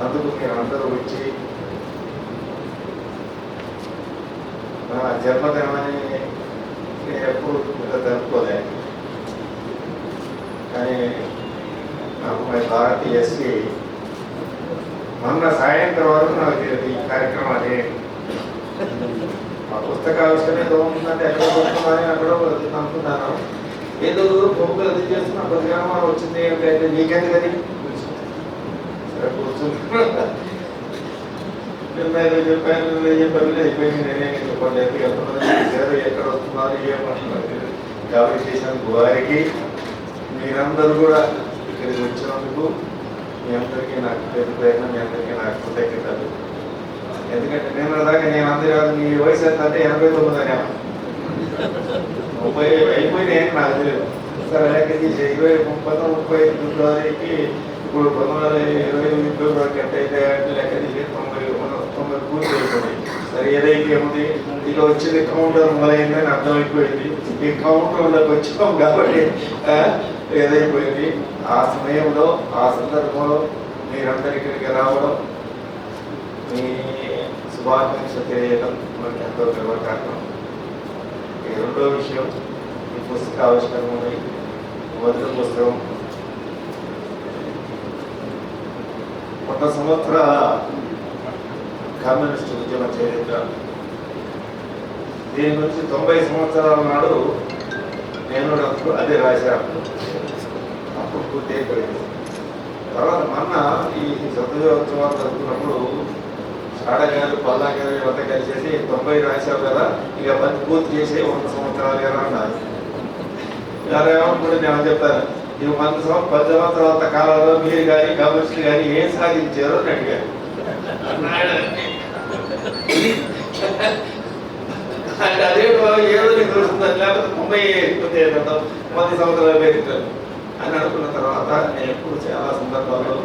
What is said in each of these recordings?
అందుకు మీరు అందరూ వచ్చి నా జన్మదినాన్ని నేను ఎప్పుడు ఇలా జరుపుకోలే కానీ నాకు మరి భారతీయ ఎస్సి మొన్న సాయంత్రం వరకు నాకు ఈ కార్యక్రమం అదే. ఆ పుస్తకావిష్కరణ ఏదో ఉంటుందంటే ఎక్కడ దొరుకుతుందని అక్కడ అనుకున్నాను ఏదో బొమ్మలు అది చేస్తున్నా కొద్దిగా వచ్చింది ఏంటంటే నీకెందుకని? చెప్పారు చెప్పారు చెప్పారు అయిపోయింది నేనే చెప్పండి. ఎంతమంది చేశారు, ఎక్కడ వస్తున్నారు ఏమంటున్నారు కాబట్టి చేసినందుకు వారికి మీరందరూ కూడా ఇక్కడికి వచ్చినందుకు మీ అందరికీ నాకు పేరు పేరున మీ అందరికీ నాకు కృతజ్ఞతలు ఎందుకంటే నేను దాకా నేను అందరూ మీ వయసు ఎంత అంటే ఎనభై తొమ్మిది అనే ముప్పై అయిపోయినాయి నాకు తెలియదు సరే లెక్క తీసి ఇరవై ముప్పై ముప్పై ఐదు ఫిబ్రవరికి ఇప్పుడు పంతొమ్మిది వందల ఇరవై ఎనిమిది ఫిబ్రవరికి ఎంత అయితే అంటే లెక్క తీసి తొంభై తొంభై పూర్తి అయిపోయింది సరే ఏదైతే ఉంది ఇక వచ్చింది కౌంటర్ మొదలైందని అర్థమైపోయింది. ఈ కౌంటర్లోకి వచ్చాం కాబట్టి ఏదైపోయింది? ఆ సమయంలో ఆ సందర్భంలో మీరందరి ఇక్కడికి రావడం మీ శుభాకాంక్ష తెలియడం మనకి ఎంతో గర్వకారణం. ఈ రెండో విషయం ఈ పుస్తక ఆవిష్కరణ ఉంది. మొదటి పుస్తకం. కొత్త సంవత్సర కమ్యూనిస్ట్ ఉద్యమ చరిత్ర దీని నుంచి తొంభై సంవత్సరాల నాడు నేను అప్పుడు అదే రాశాను. అప్పుడు పూర్తి అయిపోయింది. తర్వాత మొన్న ఈ సత్యోత్సవాలు జరుగుతున్నప్పుడు షాడ పల్లాగారు పల్లా కలిసేసి తొంభై రాశావు కదా ఇక పని పూర్తి చేసి వంద సంవత్సరాలు కదా అన్నారు కూడా నేను చెప్తాను ఈ వంద సంవత్సరం పది సంవత్సరాల కాలంలో మీరు కానీ కమ్యూనిస్టులు కానీ ఏం సాధించారో అని అడిగారు అంటే అదే ఏదో నీకు తెలుస్తుంది లేకపోతే తొంభై అయిపోతే పది సంవత్సరాలు పెరుగుతారు అని అనుకున్న తర్వాత నేను ఎప్పుడు చాలా సందర్భాల్లో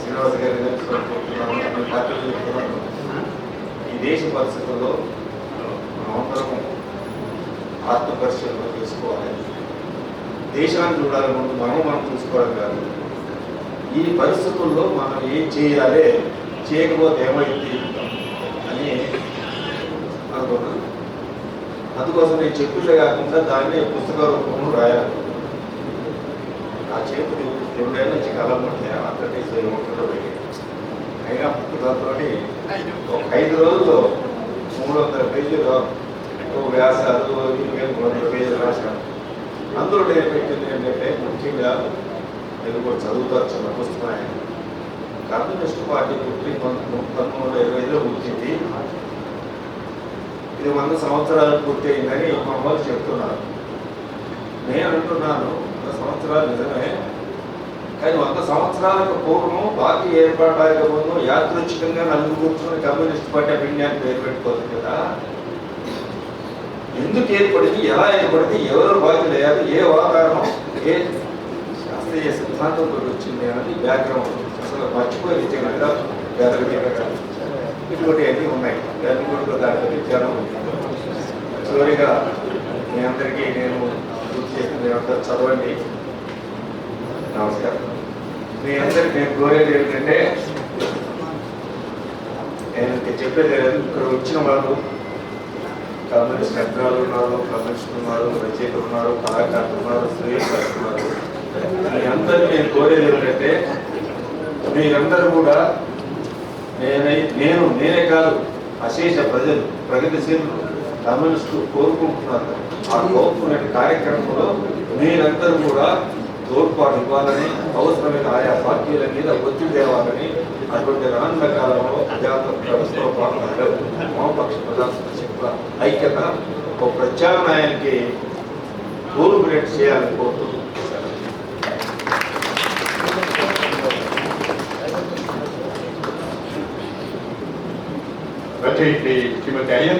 శ్రీనివాస గారి చెప్తున్నాను, పార్టీలు చెప్తున్నాను. ఈ దేశ పరిస్థితుల్లో మనమందరం ఆత్మపరిశీలన చేసుకోవాలి. దేశాన్ని చూడాలి ముందు మనం మనం చూసుకోవడం కాదు. ఈ పరిస్థితుల్లో మనం ఏం చేయాలి? చేయకపోతే ఏమైంది? అని అనుకున్నాను అందుకోసం నేను చెప్పులే కాకుండా దాన్ని పుస్తక రూపంలో రాయాలి. నా చేతులు రెండేళ్ళ నుంచి కలం పడితే అంతటి అయినా పుస్తకాలతో ఒక ఐదు రోజుల్లో మూడు వందల పేజీలు వ్యాసాలు మూడు వందల పేజీలు రాశాను. అందులో ఏం పెట్టింది ఏంటంటే ముఖ్యంగా నేను కూడా చదువుతారు చిన్న పుస్తకం ఆయన. కమ్యూనిస్ట్ పార్టీ పుట్టి పంతొమ్మిది వందల ఇరవై ఐదులో పుట్టింది ఇది వంద సంవత్సరాలు పూర్తి అయిందని మా వాళ్ళు చెప్తున్నారు. నేను అంటున్నాను వంద సంవత్సరాలు నిజమే కానీ వంద సంవత్సరాలకు పూర్వం పార్టీ ఏర్పడడానికి ముందు యాదృచ్ఛికంగా నలుగురు కూర్చుని కమ్యూనిస్ట్ పార్టీ ఆఫ్ ఇండియాని పేరు పెట్టుకోదు కదా. ఎందుకు ఏర్పడింది ఎలా ఏర్పడింది ఎవరు బాధ్యులు లేదు ఏ వాతావరణం ఏ శాస్త్రీయ సిద్ధాంతం వచ్చింది అనేది బ్యాక్గ్రౌండ్ అసలు మర్చిపోయి నిజంగా ఇటువంటి అన్నీ ఉన్నాయి. దాన్ని కూడా దాంట్లో ఇచ్చాను చివరిగా మీ అందరికీ నేను గుర్తు చేసిన ఏమంటారు చదవండి. నమస్కారం. మీ అందరికి నేను కోరేది ఏంటంటే నేను చెప్పేది లేదు. ఇక్కడ వచ్చిన వాళ్ళు కమ్యూనిస్ట్ అగ్రాలు ఉన్నారు కమ్యూనిస్టులు ఉన్నారు రచయితలు ఉన్నారు కళాకారులు ఉన్నారు స్త్రీలు ఉన్నారు. మీ అందరినీ నేను కోరేది ఏంటంటే మీరందరూ కూడా నేనై నేను నేనే కాదు అశేష ప్రజలు ప్రగతిశీలు కమ్యూనిస్టులు కోరుకుంటున్నారు. ఆ కోరుకునే కార్యక్రమంలో మీరందరూ కూడా తోడ్పాటు ఇవ్వాలని అవసరమైన ఆయా పార్టీల మీద ఒత్తిడి తేవాలని అటువంటి రానున్న కాలంలో ప్రజాతంత్ర వ్యవస్థలో వామపక్ష ప్రజాస్వామ్య ఐక్యత ఒక ప్రత్యామ్నాయానికి కోరుకునేట్టు చేయాలని కోరుతున్నాను fait les, les matériels,